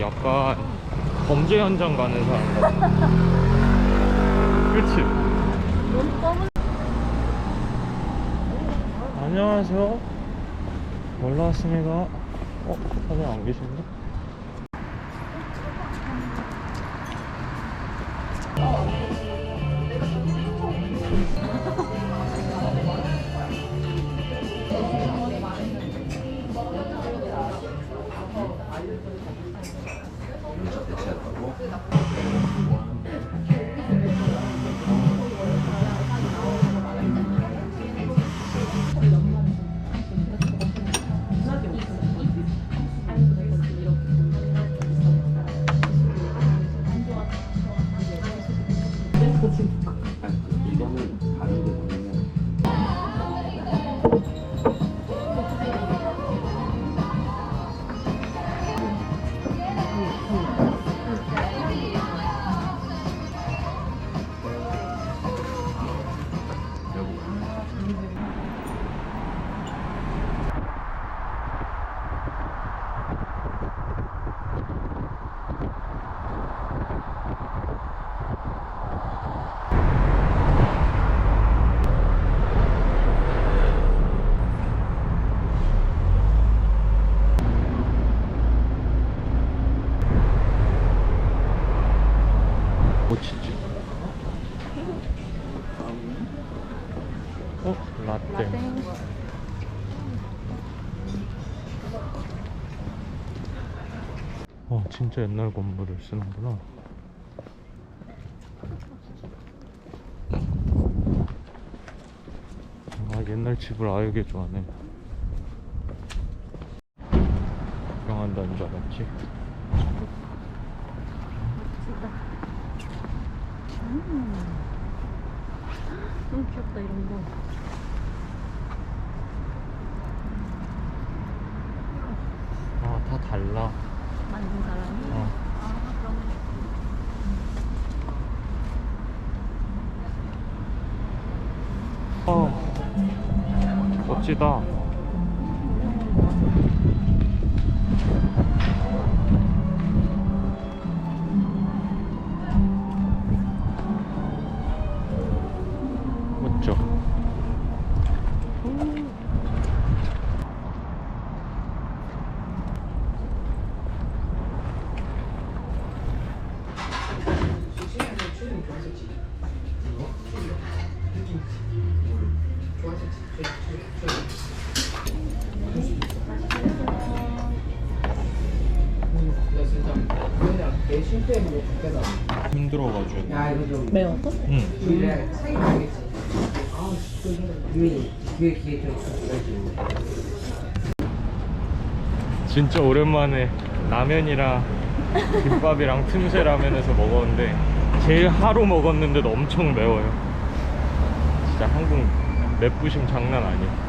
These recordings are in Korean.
약간 범죄 현장 가는 사람 같아. 그치? 안녕하세요. 놀러 왔습니다. 어, 사장님 안 계신데? 어, 진짜 옛날 건물을 쓰는구나. 아, 옛날 집을 아예 개조하네. 구경한다는 줄 알았지? 너무 귀엽다 이런 거 아, 다 달라. 만든 사람이 어. 아 그럼 어, 멋지다. 멋져. 힘들어가지고. 야 이거 좀 매워서? 응. 진짜 오랜만에 라면이랑 김밥이랑 틈새 라면에서 먹었는데 제일 하루 먹었는데도 엄청 매워요. 진짜 한국 맵부심 장난 아니야.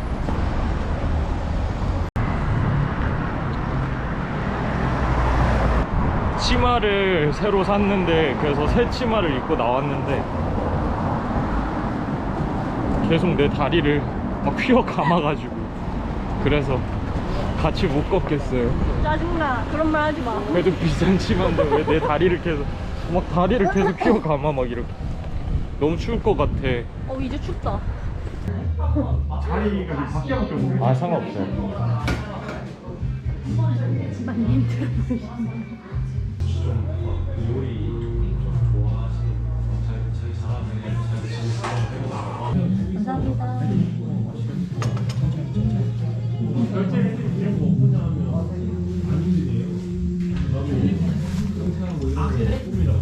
치마를 새로 샀는데 그래서 새 치마를 입고 나왔는데 계속 내 다리를 막 휘어 감아가지고 그래서 같이 못 걷겠어요. 짜증나 그런 말 하지 마 그래도 비싼 치마인데 왜 내 다리를 계속 막 다리를 계속 휘어 감아 막 이렇게 너무 추울 것 같아. 어 이제 춥다 아 상관없어요. 감사합니다. 결제를 이런 거 뭐 혼자 하면 안 힘드네요. 나도 영상하고 이런 거 꿈이라고.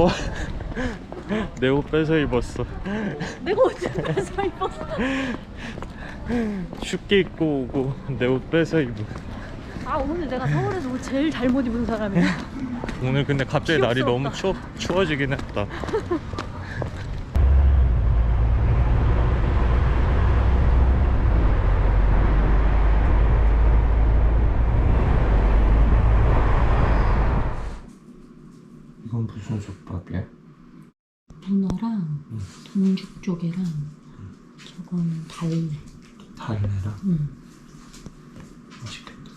뭐 내 옷 뺏어 입었어 내가 어제 뺏어 입었어. 춥게 입고 오고 내 옷 뺏어 입고 아 오늘 내가 서울에서 옷 제일 잘못 입은 사람이야. 오늘 근데 갑자기 날이. 너무 추워, 추워지긴 했다 이건 무슨 솥밥이야? 문어랑 동죽 쪽이랑 저건 달래. 달래랑 응. 맛있겠다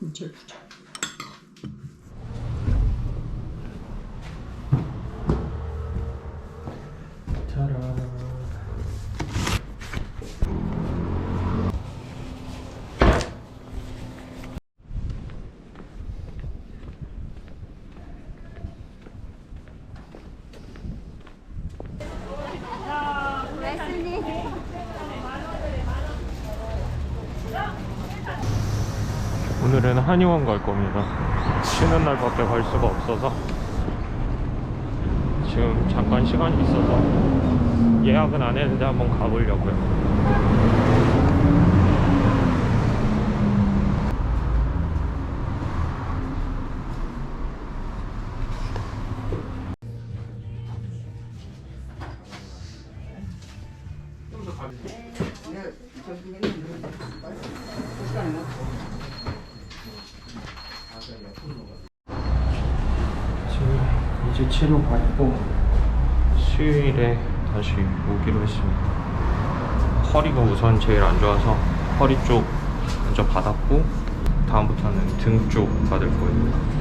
한절 부자. 오늘은 한의원 갈 겁니다. 쉬는 날 밖에 갈 수가 없어서 지금 잠깐 시간이 있어서 예약은 안 했는데 한번 가보려고요. 치료 받고 수요일에 다시 오기로 했습니다. 허리가 우선 제일 안 좋아서 허리 쪽 먼저 받았고 다음부터는 등 쪽 받을 거예요.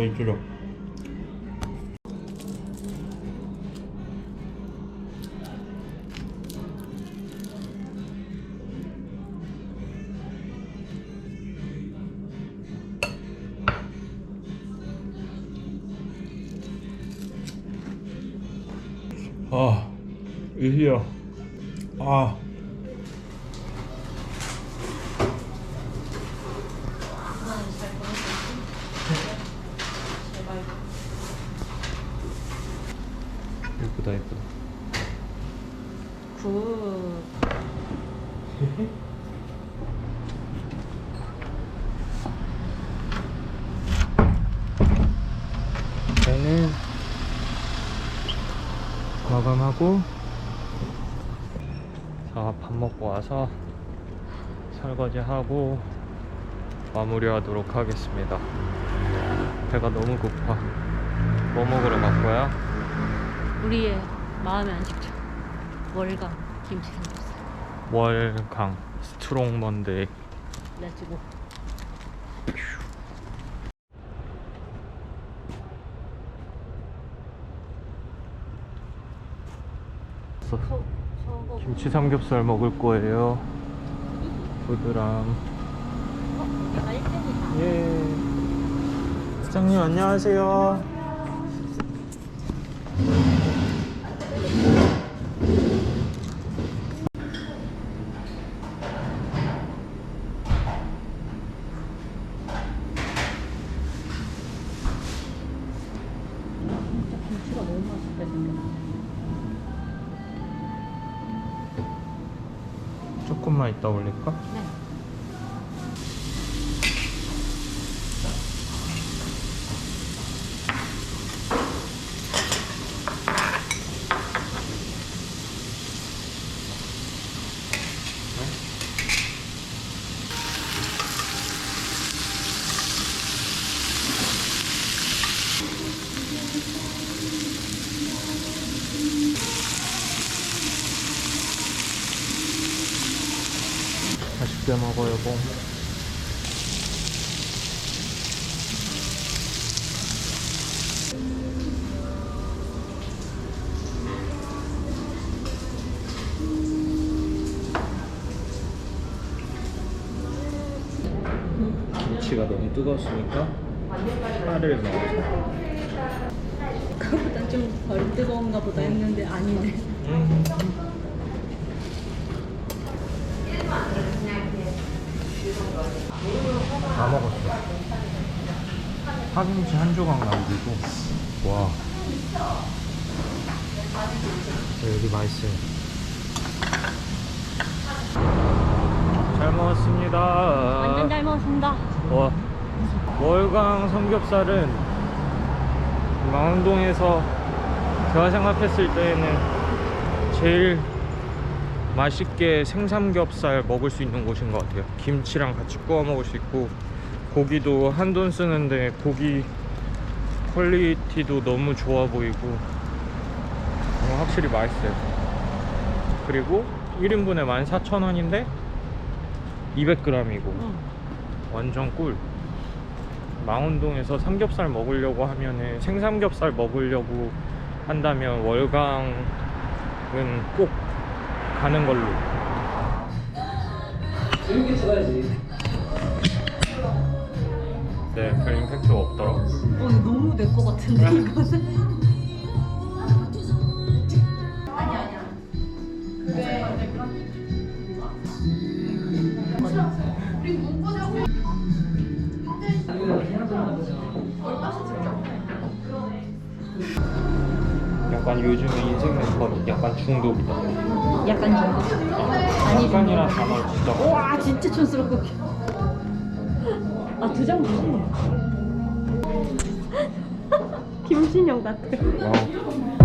어, 이주려. 아, 이희야. 아. 예쁘다, 예쁘다. 굿. 저는 마감하고 자, 밥 먹고 와서 설거지하고 마무리하도록 하겠습니다. 배가 너무 고파. 뭐 먹으러 갈 거야? 우리의 마음의 안식처. 월강 김치 삼겹살. 월강 스트롱 먼데이 렛츠고. 김치 삼겹살 먹을 거예요. 부드랑 1등이다. 예. 사장님 안녕하세요. 너무 맛있게 생겼어. 조금만 이따 올릴까? 네. 맛있게 먹어 여보 김치가 너무 뜨거웠으니까 파를 넣어서 그거보다 좀 덜 뜨거운가 보다 했는데 아니네. 음. 다 먹었어. 파김치 한 조각 남기고 와. 네, 여기 맛있어요. 잘 먹었습니다. 완전 잘 먹었습니다. 와 월강 삼겹살은 망원동에서 제가 생각했을 때는 제일 맛있게 생삼겹살 먹을 수 있는 곳인 것 같아요 김치랑 같이 구워 먹을 수 있고 고기도 한 돈 쓰는데 고기 퀄리티도 너무 좋아 보이고 어, 확실히 맛있어요 그리고 1인분에 14,000원인데 200g이고 응. 완전 꿀. 망원동에서 삼겹살 먹으려고 하면은 생삼겹살 먹으려고 한다면 월강은 꼭 가는 걸로. 재밌게 찍어야지. 네, 별 임팩트가 없더라. 어, 너무 내 거 같은데 이거는. 약간 요즘에 인생 멤버는 약간 중독이다. 약간 좀. 아니 약간이란 단어를 진짜. 와 진짜 촌스럽고. 아 두 장 주시네. 김신영 같아. 와우.